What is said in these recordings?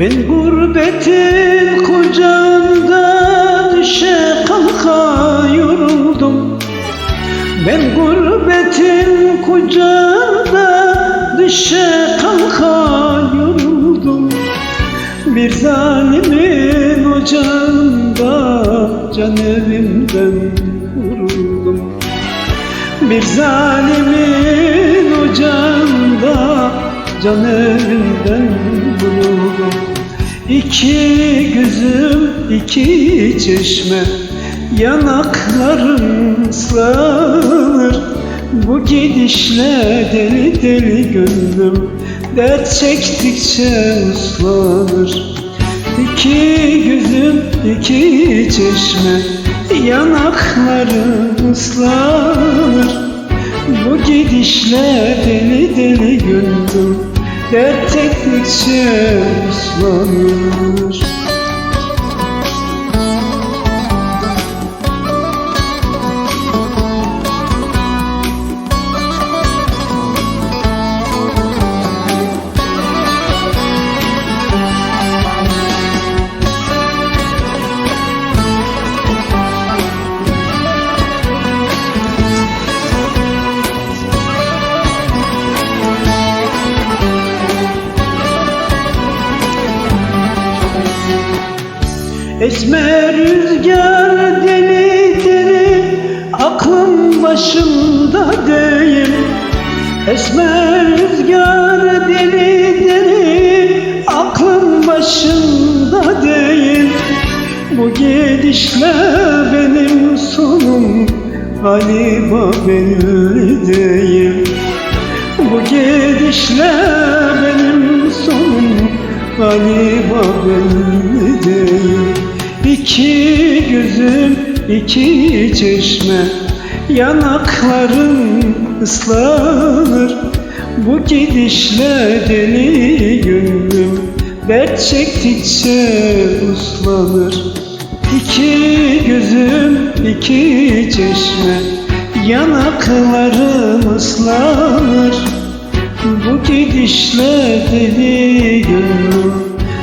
Ben gurbetin kucağında düşe kalka yoruldum. Ben gurbetin kucağında düşe kalka yoruldum. Bir zalimin ocağında can evimden vuruldum. Bir zalimin ocağında can evimden İki gözüm iki çeşme Yanaklarım ıslanır. Bu gidişle deli deli gönlüm Dert çektikçe ıslanır İki gözüm iki çeşme Yanaklarım ıslanır. Bu gidişle deli deli gönlüm Dert çektikçe ıslanır Esmer rüzgar deli deli Aklım başımda değil. Esmer rüzgar deli deli Aklım başımda değil. Bu gidişle benim sonum Galiba belli değil. Bu gidişle benim sonum Galiba belli İki gözüm iki çeşme Yanaklarım ıslanır. Bu gidişle deli gönlüm Dert çektikçe uslanır. İki gözüm iki çeşme Yanaklarım ıslanır. Bu gidişle deli gönlüm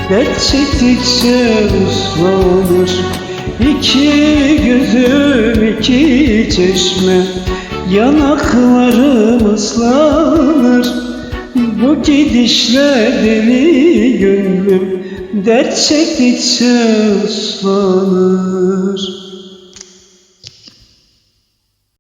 Dert çektikçe uslanır İki gözüm iki çeşme. Yanaklarım ıslanır. Bu gidişle deli gönlüm Dert çektikçe ıslanır